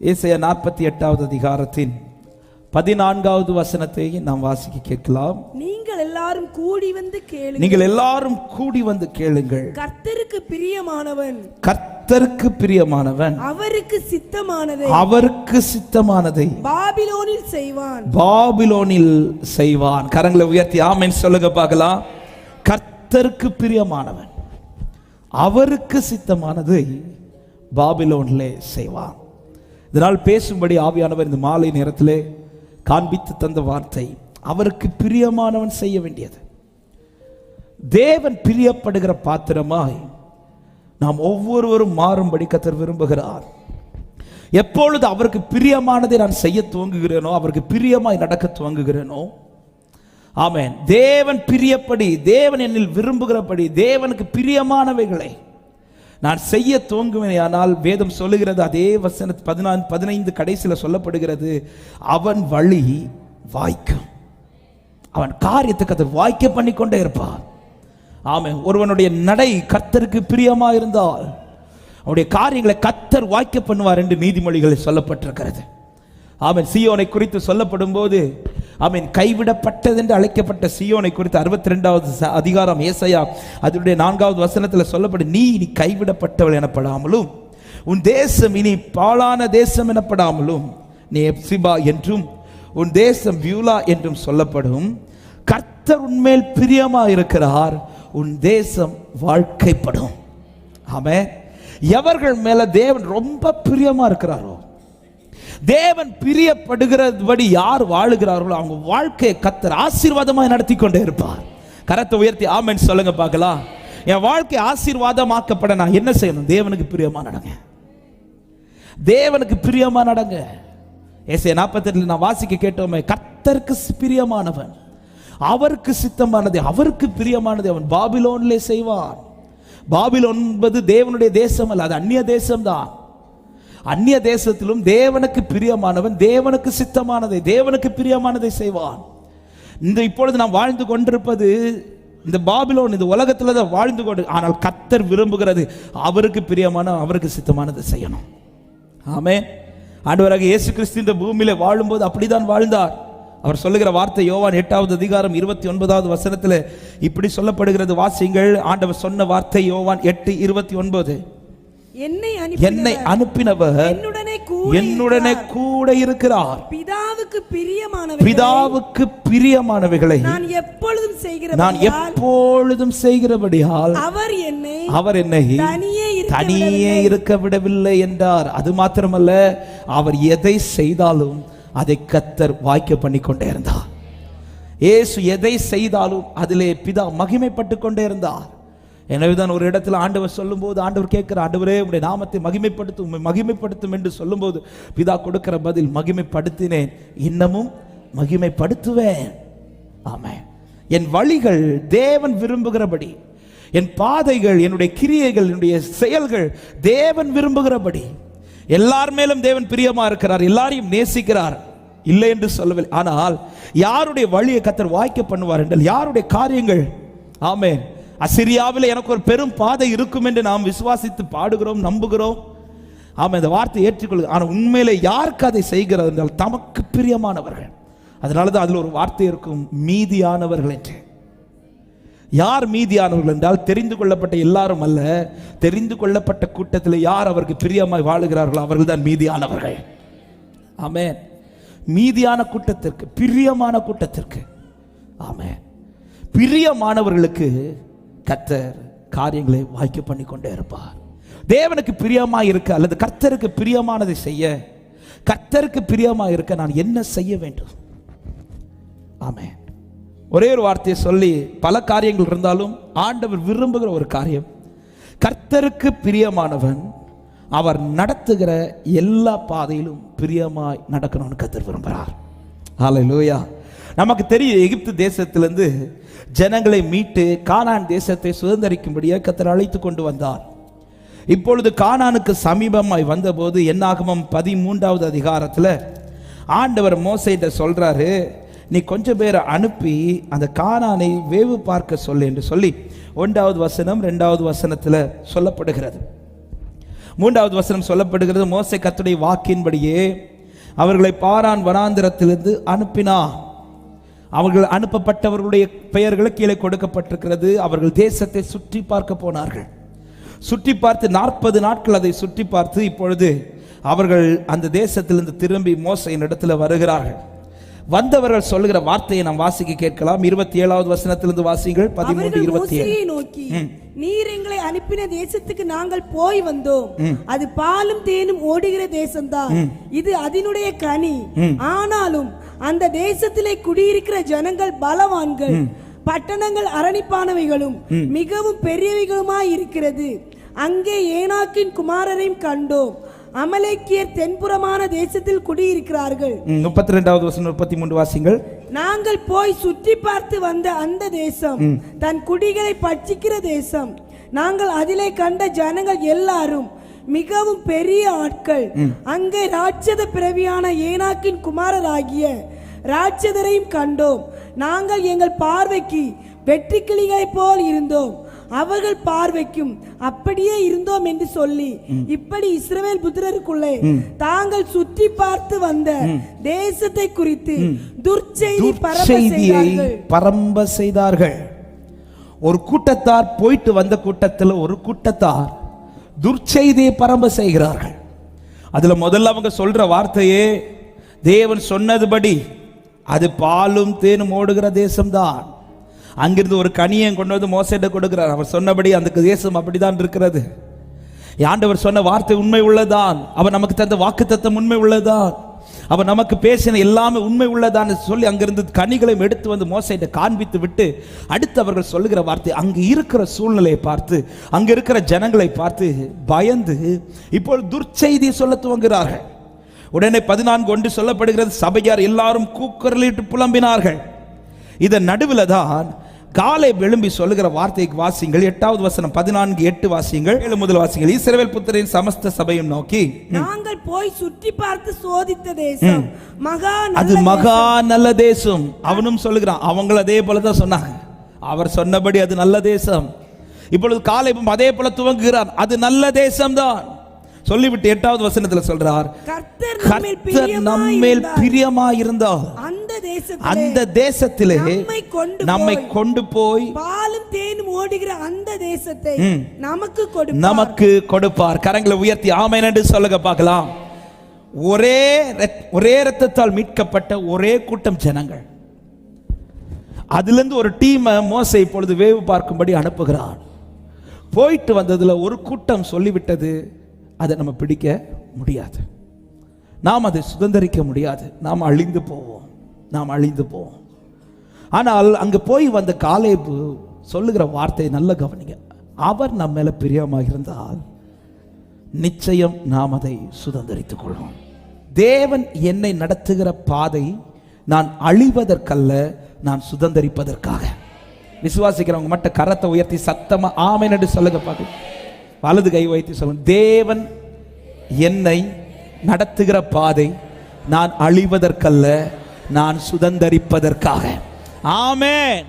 ஏசாயா நாற்பத்தி எட்டாவது அதிகாரத்தின் பதினான்காவது வசனத்தை நாம் வாசிக்க கேட்கலாம். நீங்கள் எல்லாரும் கூடி வந்து கேளுங்கள். நீங்கள் எல்லாரும் கூடி வந்து கேளுங்கள். கர்த்தருக்கு பிரியமானவன். கர்த்தருக்கு பிரியமானவன். அவருக்கு சித்தமானதை. அவருக்கு சித்தமானதை. பாபிலோனில் செய்வான். பாபிலோனில் செய்வான். கரங்களை உயர்த்தி ஆமென் சொல்லுங்க பார்க்கலாம். கர்த்தருக்கு பிரியமானவன். அவருக்கு சித்தமானதை பாபிலோனிலே செய்வான். இதனால் பேசும்படி ஆவியானவர் இந்த மாலை நேரத்திலே காண்பித்து தந்த வார்த்தை. அவருக்கு பிரியமானவன் செய்ய வேண்டியது. தேவன் பிரியப்படுகிற பாத்திரமாய் நாம் ஒவ்வொருவரும் மாறும்படி கத்தர் விரும்புகிறார். எப்பொழுது அவருக்கு பிரியமானதை நான் செய்ய துவங்குகிறேனோ அவருக்கு பிரியமாய் நடக்க துவங்குகிறேனோ ஆமேன். தேவன் பிரியப்படி தேவன் என்னில் விரும்புகிறபடி தேவனுக்கு பிரியமானவைகளை நான் செய்ய ஆனால் வேதம் சொல்லுகிறது அதே வசன பதினான்கு பதினைந்து கடைசியில் சொல்லப்படுகிறது அவன் வழி வாய்க்கும். அவன் காரியத்துக்கு அதை வாய்க்க பண்ணி கொண்டே இருப்பான். ஆமை ஒருவனுடைய நடை கத்தருக்கு பிரியமா இருந்தால் அவனுடைய காரியங்களை கத்தர் வாய்க்க பண்ணுவார் என்று நீதிமொழிகளில் சொல்லப்பட்டிருக்கிறது. ஆமென். சியோனை குறித்து சொல்லப்படும் போது ஆமென் கைவிடப்பட்டது என்று அழைக்கப்பட்ட சியோனை குறித்து அறுபத்தி ரெண்டாவது அதிகாரம் ஏசையா அதனுடைய நான்காவது வசனத்தில் சொல்லப்படும் நீ இனி கைவிடப்பட்டவள் எனப்படாமலும் உன் தேசம் இனி பாழான தேசம் எனப்படாமலும் நீ எப்சிபா என்றும் உன் தேசம் வியூலா என்றும் சொல்லப்படும். கர்த்தர் உன்மேல் பிரியமா இருக்கிறார் உன் தேசம் வாழ்க்கைப்படும். ஆமே எவர்கள் மேல தேவன் ரொம்ப பிரியமா இருக்கிறாரோ தேவன் பிரியப்படுகிறபடி யார் வாழுகிறார்களோ அவங்க வாழ்க்கையை கத்தர் ஆசீர்வாதமாக நடத்தி கொண்டே இருப்பார். கரத்தை உயர்த்தி ஆமென் சொல்லுங்க பார்க்கலாம். என் வாழ்க்கை ஆசீர்வாதமாக்கப்பட நான் என்ன செய்யணும்? தேவனுக்கு பிரியமா நடங்க. தேவனுக்கு பிரியமா நடங்க. ஏசே நாற்பத்தெட்டுல நான் வாசிக்க கேட்டோமே கர்த்தருக்கு பிரியமானவன். அவருக்கு சித்தமானது அவருக்கு பிரியமானது அவன் பாபிலோன்லே செய்வான். பாபிலோன் என்பது தேவனுடைய தேசம் அல்ல அது அந்நிய தேசம்தான். அந்நிய தேசத்திலும் தேவனுக்கு பிரியமானவன் தேவனுக்கு சித்தமானதை தேவனுக்கு பிரியமானதை செய்வான். இந்த இப்பொழுது நாம் வாழ்ந்து கொண்டிருப்பது இந்த பாபிலோன் இந்த உலகத்தில் தான் வாழ்ந்து கொண்டு ஆனால் கத்தர் விரும்புகிறது அவருக்கு பிரியமான அவருக்கு சித்தமானதை செய்யணும். ஆமே ஆண்டவராக இயேசு கிறிஸ்து இந்த பூமியில வாழும்போது அப்படிதான் வாழ்ந்தார். அவர் சொல்லுகிற வார்த்தை யோவான் எட்டாவது அதிகாரம் இருபத்தி ஒன்பதாவது வசனத்தில் இப்படி சொல்லப்படுகிறது. வாசிங்கள் ஆண்டவர் சொன்ன வார்த்தை யோவான் எட்டு இருபத்தி ஒன்பது. என்னை என்னை அனுப்பி அனுப்பினவர். என்னுடனே கூட என்னுடனே கூட இருக்கிறார். பிதாவுக்கு பிரியமானவன் பிதாவுக்கு பிரியமானவைகளை நான் எப்பொழுதும் செய்கிற நான் எப்பொழுதும் செய்கிறபடியால் அவர் என்னை அவர் என்னை தனியே இருக்க விடவில்லை. என்றார். அது மாத்திரமல்ல அவர் எதை செய்தாலும் அதை கத்தர் வாய்க்க பண்ணி கொண்டே இருந்தார். இயேசு எதை செய்தாலும் அதிலே பிதா மகிமைப்பட்டு கொண்டே இருந்தார். எனவேதான் ஒரு இடத்துல ஆண்டவர் சொல்லும்போது ஆண்டவர் கேட்குற ஆண்டவரே உடைய நாமத்தை மகிமைப்படுத்தும் மகிமைப்படுத்தும் என்று சொல்லும்போது பிதா கொடுக்கிற பதில் மகிமைப்படுத்தினேன் இன்னமும் மகிமைப்படுத்துவேன். ஆமாம் என் வழிகள் தேவன் விரும்புகிறபடி என் பாதைகள் என்னுடைய கிரியைகள் என்னுடைய செயல்கள் தேவன் விரும்புகிறபடி எல்லார் மேலும் தேவன் பிரியமா இருக்கிறார் எல்லாரையும் நேசிக்கிறார். இல்லை என்று சொல்லவில்லை. ஆனால் யாருடைய வழியை கத்தர் வாய்க்க பண்ணுவார் என்றால் யாருடைய காரியங்கள்? ஆமேன். அசிரியாவில் எனக்கு ஒரு பெரும் பாதை இருக்கும் என்று நாம் விசுவாசித்து பாடுகிறோம் நம்புகிறோம். ஆமாம் இந்த வார்த்தை ஏற்றுக்கொள்ளுங்க ஆனால் உண்மையில் யாருக்கு அதை செய்கிறது என்றால் தமக்கு பிரியமானவர்கள். அதனால தான் அதில் ஒரு வார்த்தை இருக்கும் மீதியானவர்கள் என்று. யார் மீதியானவர்கள் என்றால் தெரிந்து கொள்ளப்பட்ட எல்லாரும் அல்ல. தெரிந்து கொள்ளப்பட்ட கூட்டத்தில் யார் அவருக்கு பிரியமாய் வாழுகிறார்களோ அவர்கள் தான் மீதியானவர்கள். ஆமே மீதியான கூட்டத்திற்கு பிரியமான கூட்டத்திற்கு. ஆமே பிரியமானவர்களுக்கு கத்தர் காரியங்களை வாய்க்க பண்ணி கொண்டே இருப்பார். தேவனுக்கு பிரியமா இருக்க அல்லது கர்த்தருக்கு பிரியமானதை செய்ய கர்த்தருக்கு பிரியமா இருக்க நான் என்ன செய்ய வேண்டும்? ஆமே ஒரே ஒரு வார்த்தையை சொல்லி பல காரியங்கள் இருந்தாலும் ஆண்டவர் விரும்புகிற ஒரு காரியம் கர்த்தருக்கு பிரியமானவன் அவர் நடத்துகிற எல்லா பாதையிலும் பிரியமாய் நடக்கணும்னு கத்தர் விரும்புகிறார். ஹalleluya. நமக்கு தெரியும் எகிப்து தேசத்திலிருந்து ஜனங்களை மீட்டு கானான் தேசத்தை சுதந்திரிக்கும்படியாக கத்தர் அழைத்து கொண்டு வந்தார். இப்பொழுது கானானுக்கு சமீபமாய் வந்தபோது என்னாகமம் பதிமூன்றாவது அதிகாரத்தில் ஆண்டவர் மோசையிட்ட சொல்கிறாரு நீ கொஞ்சம் பேரை அனுப்பி அந்த கானானை வேவு பார்க்க சொல்லு என்று சொல்லி ஒன்றாவது வசனம் ரெண்டாவது வசனத்தில் சொல்லப்படுகிறது. மூன்றாவது வசனம் சொல்லப்படுகிறது மோசை கத்துடைய வாக்கின்படியே அவர்களை பாரான் வனாந்திரத்திலிருந்து அனுப்பினா அவர்கள் அனுப்பப்பட்டவர்களுடைய பெயர்கள் கீழே கொடுக்கப்பட்டிருக்கிறது. அவர்கள் தேசத்தை சுற்றி பார்க்க போனார்கள். சுற்றி பார்த்து நாற்பது நாட்கள் அதை சுற்றி பார்த்து இப்பொழுது அவர்கள் அந்த தேசத்திலிருந்து திரும்பி மோசையின் இடத்துல வருகிறார்கள். வந்தவர்கள் சொல்லுகிற வார்த்தையை நாம் வாசிக்க கேட்கலாம். இருபத்தி ஏழாவது வசனத்திலிருந்து வாசிங்கள் பதிமூன்று இருபத்தி ஏழு நோக்கி நீர் எங்களை அனுப்பின தேசத்துக்கு நாங்கள் போய் வந்தோம். அது பாலும் தேனும் ஓடுகிற தேசம்தான். இது அதனுடைய கனி. ஆனாலும் அந்த தேசத்திலே குடியிருக்கிற ஜனங்கள் பலவான்கள். பட்டணங்கள் அரணிப்பானவைகளும் மிகவும் பெரியவைகளுமாய் இருக்கிறது. அங்கே ஏனாக்கின் குமாரரையும் கண்டோம். அமலேக்கியர் தென்புறமான தேசத்தில் குடியிருக்கிறார்கள். முப்பத்தி ரெண்டாவது வசனம் முப்பத்தி மூன்று வாசிங்கள். நாங்கள் போய் சுற்றி பார்த்து வந்த அந்த தேசம் தன் குடிகளை பட்சிக்கிற தேசம். நாங்கள் அதிலே கண்ட ஜனங்கள் எல்லாரும் மிகவும் பெரிய ஆட்கள். அங்கே ராட்சத பிறவியான ஏனாக்கின் குமாரராகிய ராட்சதரையும் கண்டோம். நாங்கள் எங்கள் பார்வைக்கு வெற்றி கிளிகளைப் போல் இருந்தோம். அவர்கள் பார்வைக்கும் அப்படியே இருந்தோம் என்று சொல்லி இப்படி இஸ்ரவேல் புத்திரருக்குள்ளே தாங்கள் சுற்றி பார்த்து வந்த தேசத்தை குறித்து துர்ச்செய்தி செய்தியை பரம்ப செய்தார்கள். ஒரு கூட்டத்தார் போயிட்டு வந்த கூட்டத்தில் ஒரு கூட்டத்தார். துர்ச்செய்தியை பரம்ப செய்கிறார்கள். அதில் முதல்ல அவங்க சொல்கிற வார்த்தையே தேவன் சொன்னதுபடி அது பாலும் தேனும் ஓடுகிற தேசம்தான். அங்கிருந்து ஒரு கனியை கொண்டு வந்து மோசையிட்ட கொடுக்கிறார். அவர் சொன்னபடி அந்த தேசம் அப்படிதான் இருக்கிறது. ஆண்டவர் சொன்ன வார்த்தை உண்மை உள்ளதான் அவர் நமக்கு தந்த வாக்குத்தத்தம் உண்மை உள்ளதான் அவர் நமக்கு பேசின எல்லாமே உண்மை உள்ளதான்னு சொல்லி அங்கிருந்து கனிகளையும் எடுத்து வந்து மோசையிட்ட காண்பித்து விட்டு அடுத்து அவர்கள் சொல்லுகிற வார்த்தை அங்கு இருக்கிற சூழ்நிலையை பார்த்து அங்க இருக்கிற ஜனங்களை பார்த்து பயந்து இப்பொழுது துர்ச்செய்தி சொல்ல துவங்குகிறார்கள். உடனே பதினான்கு ஒன்று சொல்லப்படுகிறது சபையார் எல்லாரும் கூக்குரலிட்டு புலம்பினார்கள். இதன் நடுவில் தான் காலை விளம்பி சொல்லுகிற வார்த்தைக்கு வாசிங்கள் எட்டாவது வசனம் பதினான்கு எட்டு வாசிங்கள் ஏழு முதல் வாசிங்கள் இஸ்ரவேல் புத்திரின் சமஸ்த சபையும் நோக்கி நாங்கள் போய் சுற்றி பார்த்து சோதித்த தேசம் மகா அது மகா நல்ல தேசம். அவனும் சொல்லுகிறான் அவங்களும் அதே போல தான் சொன்னாங்க. அவர் சொன்னபடி அது நல்ல தேசம். இப்பொழுது காலை அதே போல துவங்குகிறார். அது நல்ல தேசம்தான். சொல்லிவிட்டு எட்டாவது வசனத்துல சொல்றார் கர்த்தர் நம்மேல் பிரியமாயிருந்தார். பிரியமாயிருந்தார். அந்த தேசத்திலே நம்மை கொண்டு போய் பாலும் தேனும் ஓடுகிற அந்த தேசத்தை. நமக்கு கொடுப்பார். நமக்கு கொடுப்பார். கரங்களை உயர்த்தி ஆமென் என்று சொல்லுங்க பார்க்கலாம். ஒரே ஒரே ரத்தத்தால் மீட்கப்பட்ட ஒரே கூட்டம் ஜனங்கள். அதிலிருந்து ஒரு டீமை மோசை இப்பொழுது வேவு பார்க்கும்படி அனுப்புகிறார் போயிட்டு வந்ததுல ஒரு கூட்டம் சொல்லிவிட்டது. அதை நம்ம பிடிக்க முடியாது. நாம் அதை சுதந்திரிக்க முடியாது. நாம் அழிந்து போவோம். நாம் அழிந்து போவோம். ஆனால் அங்கே போய் வந்த காலேபு சொல்லுகிற வார்த்தையை நல்ல கவனிங்க. அவர் நம்ம மேலே பிரியமாக இருந்தால் நிச்சயம் நாம் அதை சுதந்திரித்துக் கொள்வோம். தேவன் என்னை நடத்துகிற பாதை நான் அழிவதற்கல்ல நான் சுதந்திரிப்பதற்காக. விசுவாசிக்கிறவங்க மட்டும் கரத்தை உயர்த்தி சத்தமா ஆமை என்று சொல்லுங்க பார்க்க வலது கை வைத்து சொல்லுங்க. தேவன் என்னை நடத்துகிற பாதை நான் அழிவதற்கல்ல நான் சுதந்தரிப்பதற்காக. ஆமென்.